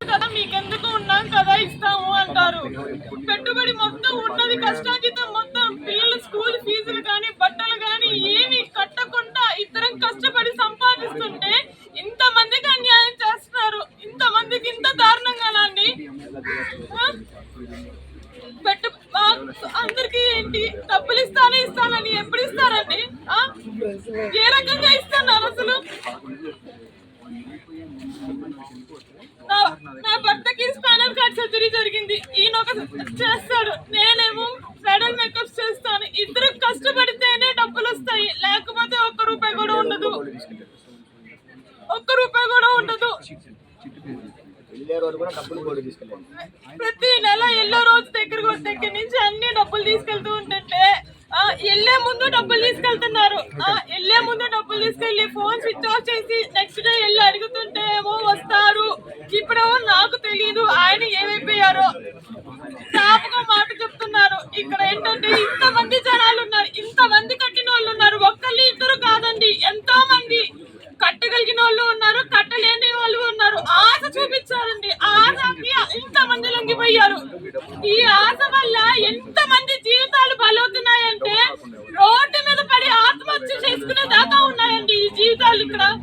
కదా మీకెందుకు ఉన్నాం కదా ఇస్తాము అంటారు. పెట్టుబడి మొత్తం ఉన్నది కష్టాజితం మొత్తం పిల్లల స్కూల్ ఫీజులు కానీ బట్టలు కానీ ఏమి కట్టకుండా ఇద్దరం కష్టపడి సంపాదిస్తుంటే ఇంత మందికి అన్యాయం చేస్తున్నారు. ఇంత మందికి ఇంత దారుణంగా నాన్ని పెట్టు అందరికి ఏంటి? డబ్బులు ఇస్తానే ఇస్తానని ఎప్పుడు ఇస్తారండి? ఏ రకంగా ఇస్తున్నారు అసలు? నా భర్తకి స్పైనల్ కార్డ్ సర్జరీ జరిగింది. ఈయన ఒక చేస్తాడు. నేనేమో బ్రైడల్ మేకప్ చేస్తాను. ఇద్దరు కష్టపడితేనే డబ్బులు వస్తాయి. లేకపోతే ఒక్క రూపాయి కూడా ఉండదు. ఒక్క రూపాయి కూడా ఉండదు. ప్రతి నెల ఎల్లో రోజు దగ్గరకు దగ్గర నుంచి అన్ని డబ్బులు తీసుకెళ్తూ ఉంటాను వెళ్ళే ముందు డబ్బులు తీసుకెళ్తున్నారు. ఆ, వెళ్ళే ముందు డబ్బులు తీసుకెళ్ళి ఫోన్ స్విచ్ ఆఫ్ చేసి నెక్స్ట్ డే వెళ్ళి అడుగుతుంటే ఏమో వస్తారు ఇప్పుడేమో నాకు తెలియదు ఆయన ఏమైపోయారో. జ్ఞాపకం మాట చెప్తున్నారు. ఇక్కడ ఏంటంటే ఇంత మంది జనాలు ఉన్నారు. ఇంత మంది కట్టిన వాళ్ళు ఉన్నారు. ఒక్కళ్ళు ఇద్దరు కాదండి ఎంతో మంది కట్టగలిగిన వాళ్ళు ఉన్నారు కట్టలేని వాళ్ళు ఉన్నారు. ఆశ చూపించారండి. ఆశకి ఇంతమంది లొంగిపోయారు. ఈ ఆశ వల్ల ఎంత olho para tá-